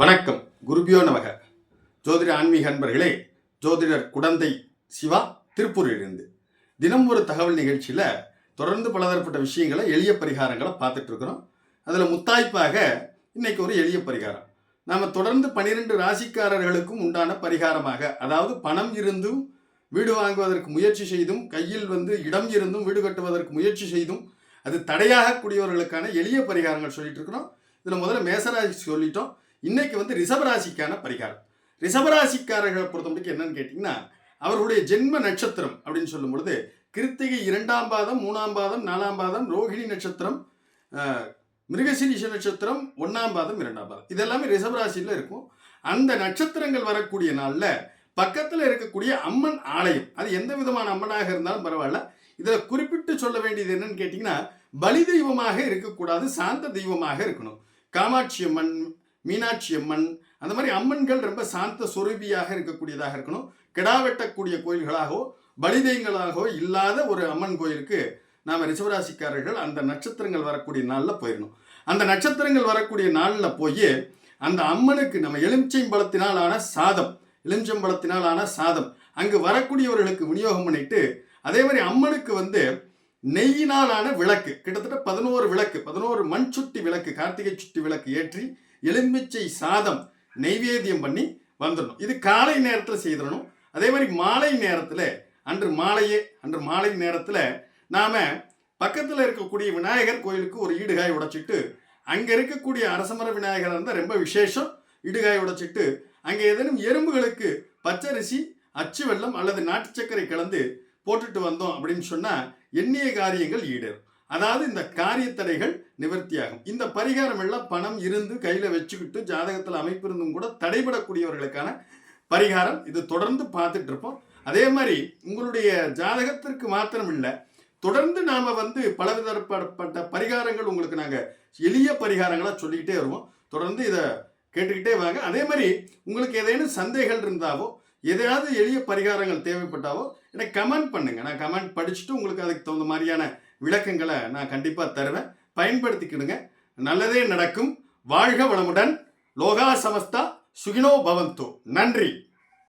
வணக்கம். குருபியோ நமக. ஜோதிட ஆன்மீக அன்பர்களே ஜோதிடர் குடந்தை சிவா திருப்பூரிலிருந்து. தினம் ஒரு தகவல் நிகழ்ச்சியில் தொடர்ந்து பலதரப்பட்ட விஷயங்களை எளிய பரிகாரங்களை பார்த்துட்டு இருக்கிறோம். அதில் முத்தாய்ப்பாக இன்னைக்கு ஒரு எளிய பரிகாரம். நாம் தொடர்ந்து பன்னிரெண்டு ராசிக்காரர்களுக்கும் உண்டான பரிகாரமாக அதாவது பணம் இருந்தும் வீடு வாங்குவதற்கு முயற்சி செய்தும் கையில் வந்து இடம் இருந்தும் வீடு கட்டுவதற்கு முயற்சி செய்தும் அது தடையாகக்கூடியவர்களுக்கான எளிய பரிகாரங்கள் சொல்லிட்டு இருக்கிறோம். இதில் முதல்ல மேசராசி சொல்லிட்டோம். இன்னைக்கு வந்து ரிஷபராசிக்கான பரிகாரம். ரிஷபராசிக்காரர்களை பொறுத்த மட்டும் என்னன்னு கேட்டிங்கன்னா அவர்களுடைய ஜென்ம நட்சத்திரம் அப்படின்னு சொல்லும் பொழுது கிருத்திகை இரண்டாம் பாதம் மூணாம் பாதம் நாலாம் பாதம் ரோகிணி நட்சத்திரம் மிருகசீரிஷ நட்சத்திரம் ஒன்றாம் பாதம் இரண்டாம் பாதம். இதெல்லாமே ரிஷபராசியில் இருக்கும். அந்த நட்சத்திரங்கள் வரக்கூடிய நாளில் பக்கத்தில் இருக்கக்கூடிய அம்மன் ஆலயம். அது எந்த விதமான அம்மனாக இருந்தாலும் பரவாயில்ல. இதில் குறிப்பிட்டு சொல்ல வேண்டியது என்னன்னு கேட்டிங்கன்னா பலி தெய்வமாக இருக்கக்கூடாது சாந்த தெய்வமாக இருக்கணும். காமாட்சி அம்மன் மீனாட்சி அம்மன் அந்த மாதிரி அம்மன்கள் ரொம்ப சாந்த சுரூபியாக இருக்கக்கூடியதாக இருக்கணும். கிடா வெட்டக்கூடிய கோயில்களாகவோ பலிதெய்வங்களாகவோ இல்லாத ஒரு அம்மன் கோயிலுக்கு நாம் ரிசவராசிக்காரர்கள் அந்த நட்சத்திரங்கள் வரக்கூடிய நாளில் போயிடணும் அந்த நட்சத்திரங்கள் வரக்கூடிய நாளில் போய் அந்த அம்மனுக்கு நம்ம எலுமிச்சைம்பழத்தினால் ஆன சாதம் எலுமிச்சம்பழத்தினால் ஆன சாதம் அங்கு வரக்கூடியவர்களுக்கு விநியோகம் பண்ணிட்டு அதே மாதிரி அம்மனுக்கு வந்து நெய்யினாலான விளக்கு கிட்டத்தட்ட பதினோரு விளக்கு பதினோரு மண் சுட்டி விளக்கு கார்த்திகை சுட்டி விளக்கு ஏற்றி எலுமிச்சை சாதம் நெய்வேத்தியம் பண்ணி வந்துடணும் இது காலை நேரத்தில் செய்திடணும் அதே மாதிரி மாலை நேரத்தில் அன்று மாலையே அன்று மாலை நேரத்தில் நாம் பக்கத்தில் இருக்கக்கூடிய விநாயகர் கோயிலுக்கு ஒரு ஈடுகாய் உடைச்சிட்டு அங்கே இருக்கக்கூடிய அரசமர விநாயகர் இருந்தால் ரொம்ப விசேஷம். இடுகாய் உடைச்சிட்டு அங்கே ஏதேனும் எறும்புகளுக்கு பச்சரிசி அச்சு வெள்ளம் அல்லது நாட்டு சர்க்கரை கலந்து போட்டுட்டு வந்தோம் அப்படின்னு சொன்னால் எண்ணிய காரியங்கள் ஈடேறும். அதாவது இந்த காரியத்தடைகள் நிவர்த்தியாகும். இந்த பரிகாரம் எல்லாம் பணம் இருந்து கையில் வச்சுக்கிட்டு ஜாதகத்தில் அமைப்பு இருந்தும் கூட தடைபடக்கூடியவர்களுக்கான பரிகாரம். இது தொடர்ந்து பார்த்துட்டு இருப்போம் அதே மாதிரி உங்களுடைய ஜாதகத்திற்கு மாத்திரம் இல்லை தொடர்ந்து நாம் வந்து பலவிதப்பட்ட பரிகாரங்கள் உங்களுக்கு நாங்கள் எளிய பரிகாரங்களாக சொல்லிக்கிட்டே வருவோம். தொடர்ந்து இதை கேட்டுக்கிட்டே வாங்க. அதே மாதிரி உங்களுக்கு ஏதேனும் சந்தேகங்கள் இருந்தாவோ எதையாவது எளிய பரிகாரங்கள் தேவைப்பட்டாவோ எனக்கு கமெண்ட் பண்ணுங்கள் நான் கமெண்ட் படிச்சுட்டு உங்களுக்கு அதுக்கு தகுந்த மாதிரியான விளக்கங்களை நான் கண்டிப்பாக தருவேன். பயன்படுத்திக்கிடுங்க. நல்லதே நடக்கும். வாழ்க வளமுடன். லோகா சமஸ்தா. சுகினோ பவந்தோ. நன்றி.